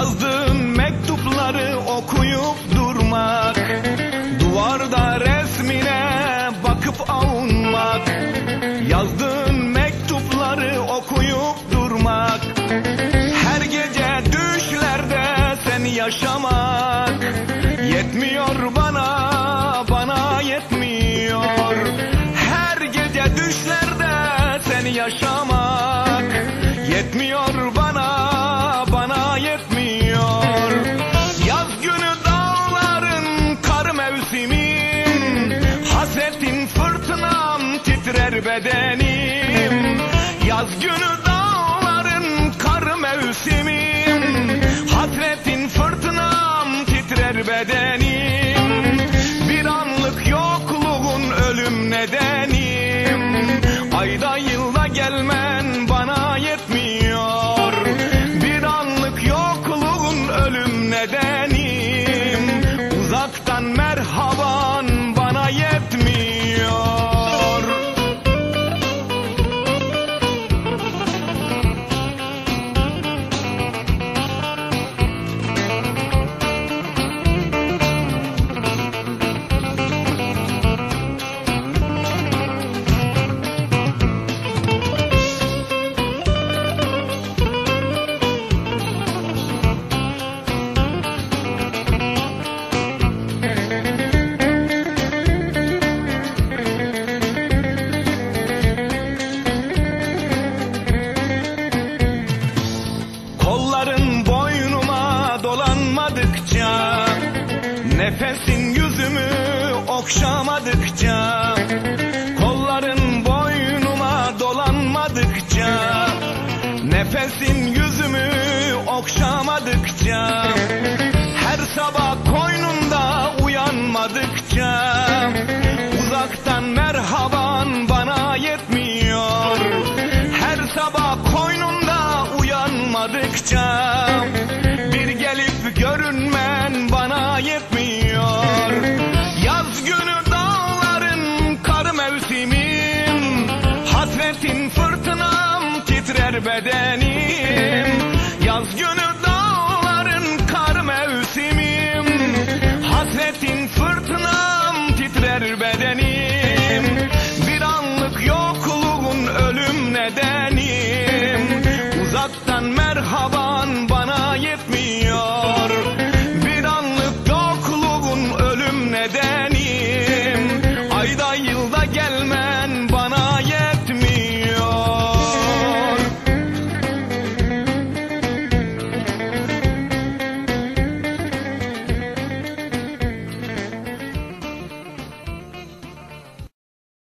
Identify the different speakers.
Speaker 1: yazdı. Bedenim. Yaz günü dağların kar mevsimin Hasretin fırtınam titrer bedenim. Bir anlık yokluğun ölüm nedenim Nefesin yüzümü okşamadıkça Kolların boynuma dolanmadıkça Nefesin yüzümü okşamadıkça Her sabah koynunda uyanmadıkça Uzaktan merhaban bana yetmiyor. Her sabah koynunda uyanmadıkça Hasretin fırtınam titrer bedenim. Yaz günü dağların kar mevsimim. Hasretin fırtınam titrer bedenim. Bir anlık yokluğun ölüm nedenim. Uzaktan